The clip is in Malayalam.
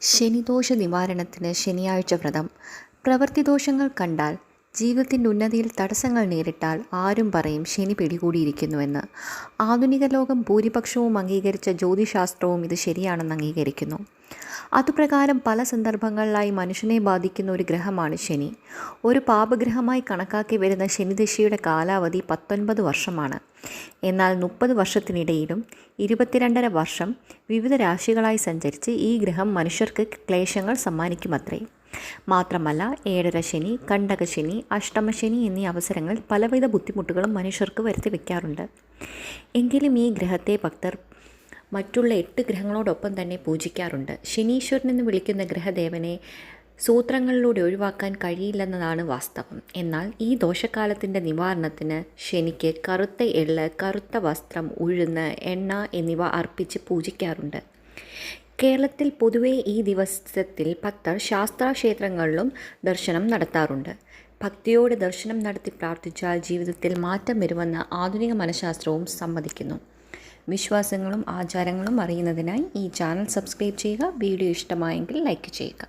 ശനിദോഷ നിവാരണത്തിന് ശനിയാഴ്ച വ്രതം. പ്രവൃത്തിദോഷങ്ങൾ കണ്ടാൽ ജീവിതത്തിന്റെ ഉന്നതിയിൽ തടസ്സങ്ങൾ നേരിട്ടാൽ ആരും പറയും ശനി പിടികൂടിയിരിക്കുന്നുവെന്ന്. ആധുനിക ലോകം ഭൂരിപക്ഷവും അംഗീകരിച്ച ജ്യോതിശാസ്ത്രവും ഇത് ശരിയാണെന്ന് അംഗീകരിക്കുന്നു. അതുപ്രകാരം പല സന്ദർഭങ്ങളിലായി മനുഷ്യനെ ബാധിക്കുന്ന ഒരു ഗ്രഹമാണ് ശനി. ഒരു പാപഗ്രഹമായി കണക്കാക്കി വരുന്ന ശനിദശയുടെ കാലാവധി പത്തൊൻപത് വർഷമാണ്. എന്നാൽ മുപ്പത് വർഷത്തിനിടയിലും ഇരുപത്തിരണ്ടര വർഷം വിവിധ രാശികളായി സഞ്ചരിച്ച് ഈ ഗ്രഹം മനുഷ്യർക്ക് ക്ലേശങ്ങൾ സമ്മാനിക്കുമത്രേ. മാത്രമല്ല ഏഴര ശനി കണ്ടകശനി അഷ്ടമശനി എന്നീ അവസരങ്ങൾ പലവിധ ബുദ്ധിമുട്ടുകളും മനുഷ്യർക്ക് വരുത്തി വയ്ക്കാറുണ്ട് എങ്കിലും ഈ ഗ്രഹത്തെ ഭക്തർ മറ്റുള്ള എട്ട് ഗ്രഹങ്ങളോടൊപ്പം തന്നെ പൂജിക്കാറുണ്ട്. ശനീശ്വരൻ എന്ന് വിളിക്കുന്ന ഗ്രഹദേവനെ സൂത്രങ്ങളിലൂടെ ഒഴിവാക്കാൻ കഴിയില്ലെന്നതാണ് വാസ്തവം. എന്നാൽ ഈ ദോഷക്കാലത്തിന്റെ നിവാരണത്തിന് ശനിക്ക് കറുത്ത എള്ള് കറുത്ത വസ്ത്രം ഉഴുന്ന് എണ്ണ എന്നിവ അർപ്പിച്ച് പൂജിക്കാറുണ്ട്. കേരളത്തിൽ പൊതുവേ ഈ ദിവസത്തിൽ ഭക്തർ ശാസ്താക്ഷേത്രങ്ങളിലും ദർശനം നടത്താറുണ്ട്. ഭക്തിയോടെ ദർശനം നടത്തി പ്രാർത്ഥിച്ചാൽ ജീവിതത്തിൽ മാറ്റം വരുമെന്ന് ആധുനിക മനഃശാസ്ത്രവും സമ്മതിക്കുന്നു. വിശ്വാസങ്ങളും ആചാരങ്ങളും അറിയുന്നതിനായി ഈ ചാനൽ സബ്സ്ക്രൈബ് ചെയ്യുക വീഡിയോ ഇഷ്ടമായെങ്കിൽ ലൈക്ക് ചെയ്യുക.